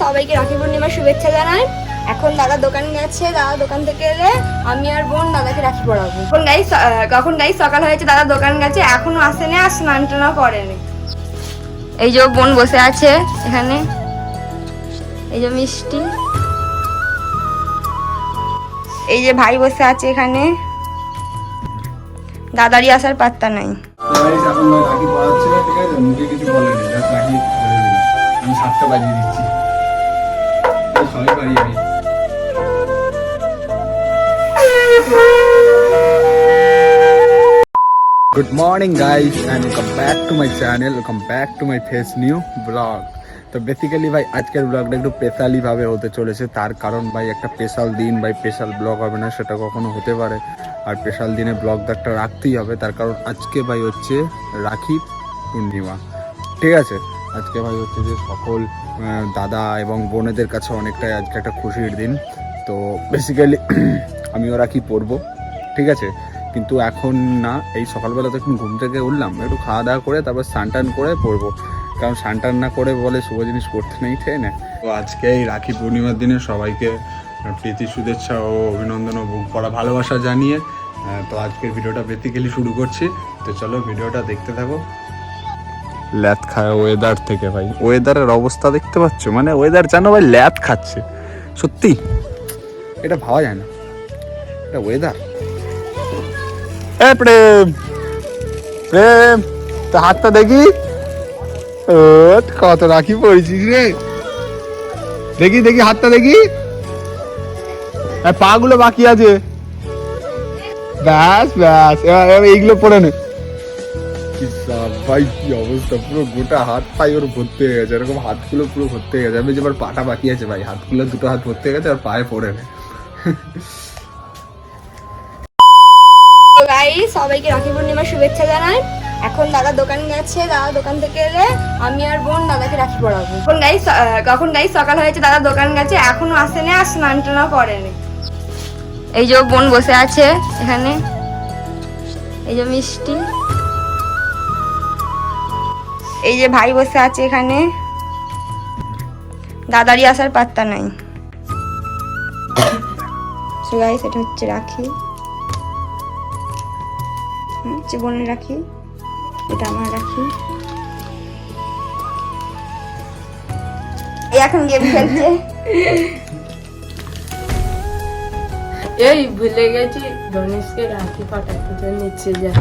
সবাইকে রাখি পূর্ণিমার শুভেচ্ছা জানাই। এখন দাদা দোকান গেছে, দাদা দোকান থেকে এলে আমি আর বোন দাদাকে রাখি পড়াবো। এখন গাই কখন গাই সকাল হয়েছে, দাদা দোকান গেছে, এখনও আসেনি আর স্নান টানা করেনি। এই যে বোন বসে আছে এখানে। এই যে মিষ্টি। এই যে ভাই বসে আছে এখানে। দাদারই আসার পাত্তা নাই। আমি সাতটা বাজিয়ে দিচ্ছি। সবাই পারি আমি। Good morning guys and welcome back to my channel welcome back to my face new vlog তো বেসিক্যালি ভাই, আজকের ব্লগটা একটু স্পেশালি ভাবে হতে চলেছে। তার কারণ ভাই, একটা স্পেশাল দিন ভাই স্পেশাল ব্লগ হবে না, সেটা কখনো হতে পারে। আর স্পেশাল দিনে ব্লগটা একটা রাখতেই হবে। তার কারণ আজকে ভাই হচ্ছে রাখি পূর্ণিমা। ঠিক আছে? আজকে ভাই হচ্ছে যে সকল দাদা এবং বোনেদের কাছে অনেকটাই আজকে একটা খুশির দিন। তো বেসিক্যালি আমি ওরা কি পরবো, ঠিক আছে? কিন্তু এখন না, এই সকালবেলা তো একটু ঘুম থেকে উঠলাম, একটু খাওয়া দাওয়া করে তারপর স্নান করে পরবো। কারণ স্নান না করে বলে শুভ জিনিস করতে নেই, ঠিক না তো আজকে এই রাখি পূর্ণিমার দিনে সবাইকে প্রীতি, শুভেচ্ছা ও অভিনন্দন ও বুক করা ভালোবাসা জানিয়ে তো আজকের ভিডিওটা বেসিক্যালি শুরু করছি। তো চলো ভিডিওটা দেখতে থাকো। ল্যাথ খায় ওয়েদার থেকে ভাই। ওয়েদারের অবস্থা দেখতে পাচ্ছ? মানে ওয়েদার জানো ভাই, ল্যাথ খাচ্ছে। সত্যি? এটা ভাবা যায় না। এটা ওয়েদার এ প্রেম প্রেম তো হাতটা দেখি। কত রাখি পড়েছিস রে। দেখি দেখি, হাতটা দেখি। পা গুলো বাকি আছে। ব্যাস ব্যাস, এবার এইগুলো পরে নে। ভাই, কি অবস্থা? পুরো গোটা হাত পাই ওর ভর্তি হয়ে গেছে। এরকম হাতগুলো পুরো ভর্তি হয়ে গেছে। আমি যেবার পাটা বাকি আছে ভাই, হাতগুলো দুটো হাত ভর্তি হয়ে গেছে আর পায়ে পড়ে গাইস সবাইকে রাখি পূর্ণিমার শুভেচ্ছা জানাই। এখন দাদা দোকান গেছে, দাদা দোকান থেকে এলে আমি আর বোন দাদাকে রাখি পড়াবো। এখন গাইস কখন গাইস সকাল হয়েছে, দাদা দোকান গেছে, এখনও আসেনি আর স্নান টানা করেনি। এই যে বোন বসে আছে এখানে। এই যে মিষ্টি। এই যে ভাই বসে আছে এখানে। দাদারই আসার পাত্তা নাই। সো গাইস হচ্ছে রাখি। হচ্ছে বোনের রাখি। এটা আমার রাখি। এখন গেম খেলছে। এই ভুলে গেছি গণেশকে রাখি পাঠাতে তো নিচে যা।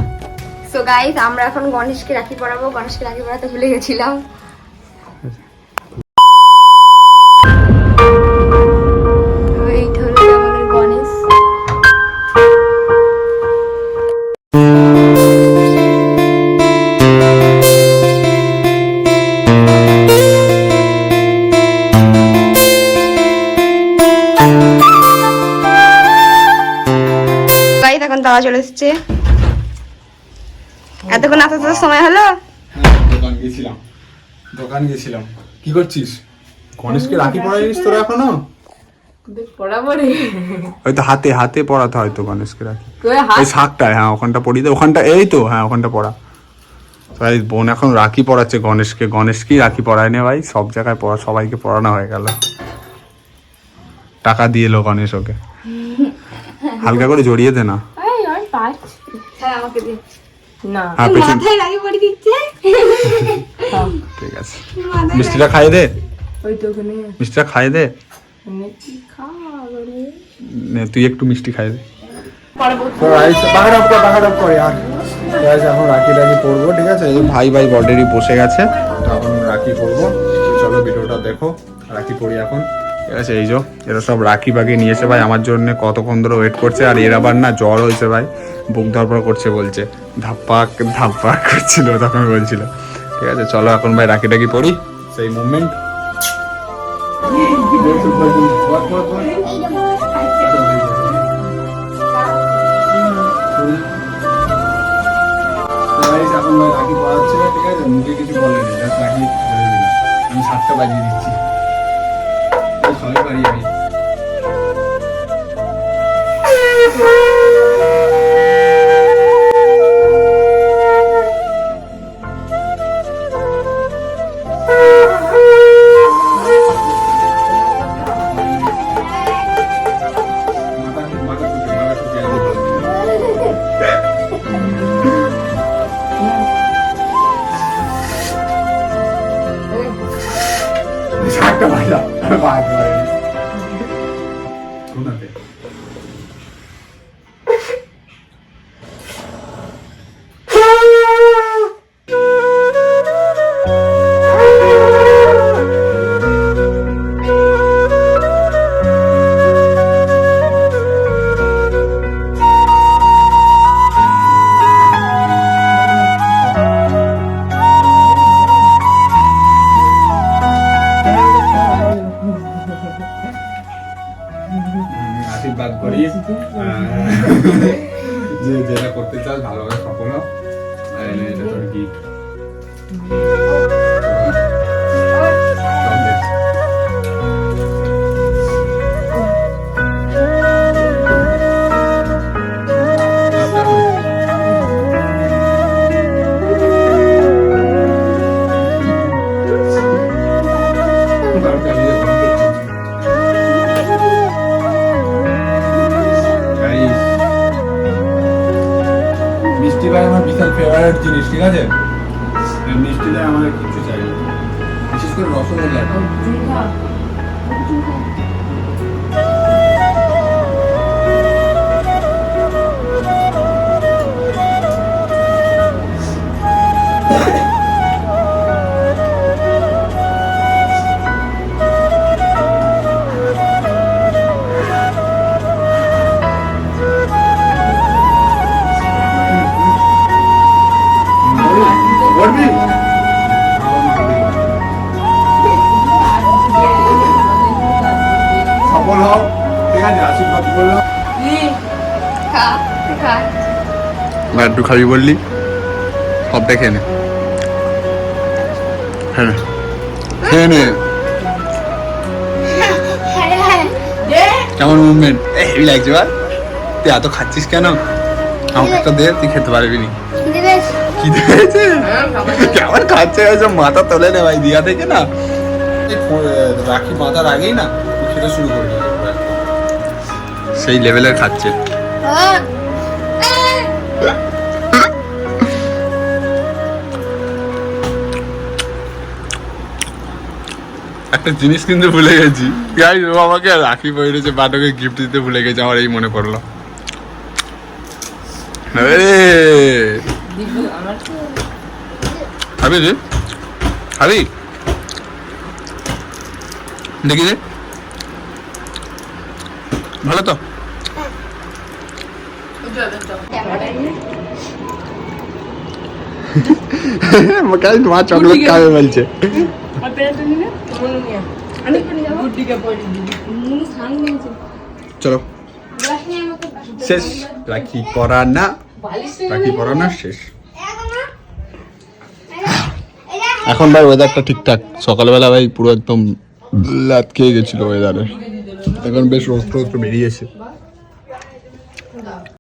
সো গাইস আমরা এখন গণেশকে রাখি পরাবো। গণেশকে রাখি পরাতে ভুলে গেছিলাম। এখন তারা চলে এসছে। এতক্ষণ আসতে তো সময় হলো? দোকান গেছিলাম। দোকান গেছিলাম। কি করছিস? গণেশকে রাখি পড়াইনিস তোরা এখনও? হয়তো হাতে হাতে পড়াতে হয়তো গণেশকে রাখি। এই শাকটায় হ্যাঁ ওখানটা পড়িয়ে দে। ওখানটা এই তো হ্যাঁ ওখানটা পড়া ভাই বোন এখন রাখি পড়াচ্ছে গণেশকে গণেশকেই রাখি পড়ায় নে ভাই সব জায়গায় পড়া সবাইকে পড়ানো হয়ে গেল। টাকা দিয়ে এলো গণেশ ওকে। হালকা করে জড়িয়ে দে না। হ্যাঁ আমাকে দে। না। হ্যাঁ মাথায় দিচ্ছে। ঠিক আছে। মিষ্টিটা খাইয়ে দে। ওই তো ওখানে। মিষ্টিটা খাইয়ে দে। তুই একটু মিষ্টি খাই দে। এখন রাখি রাখি পড়ব ঠিক আছে? এই ভাই ভাই অলরেডি বসে গেছে। এখন রাখি পড়ব। চলো ভিডিওটা দেখো রাখি পড়ি এখন। ঠিক আছে এই যে এরা সব রাখি বাকি নিয়েছে ভাই। আমার জন্য কতক্ষণ ধরে ওয়েট করছে আর এর আবার না জ্বর হয়েছে ভাই। বুক ধরপড় করছে বলছে। ধাপ্পাক ধাপ্পাক করছিল, তখন বলছিল। ঠিক আছে, চলো এখন ভাই রাখি টাকি পড়ি, সেই মুভমেন্ট আমি সাতটা বাজিয়ে দিচ্ছি। এটা বিশেষ করে রসগোল্লা আশীর্বাদ করলাম। খা খা। লাড্ডু খাবি বললি? সব দেখে নে। হ্যাঁ খেয়ে নে। কেমন মুভমেন্ট হেভি লাগছে বা তুই এত খাচ্ছিস কেন? আমাকে একটা দে তুই খেতে পারবি নি। কি দিয়েছে কেমন খাচ্ছে? সব মাথা তোলে নে ভাই দিয়া থেকে না। রাখি মাথার আগেই না খেতে শুরু করবি সেই লেভেলের খাচ্ছে। একটা জিনিস কিন্তু ভুলে গেছি। গাইজ ও আমাকে রাখি পড়েছে বাটকে গিফট দিতে ভুলে গেছে, আমার এই মনে পড়ল। আরে! খাবি রে খাবি দেখি রে ভালো তো? মা চকলেট খাবে বলছে। চলো। শেষ। রাখি পরা না। রাখি পরা না শেষ। এখন ভাই ওয়েদারটা ঠিকঠাক। সকালবেলা ভাই পুরো একদম লাত খেয়ে গেছিল ওয়েদারে Έκανε μπες ο Ορθρός Προμηρίας.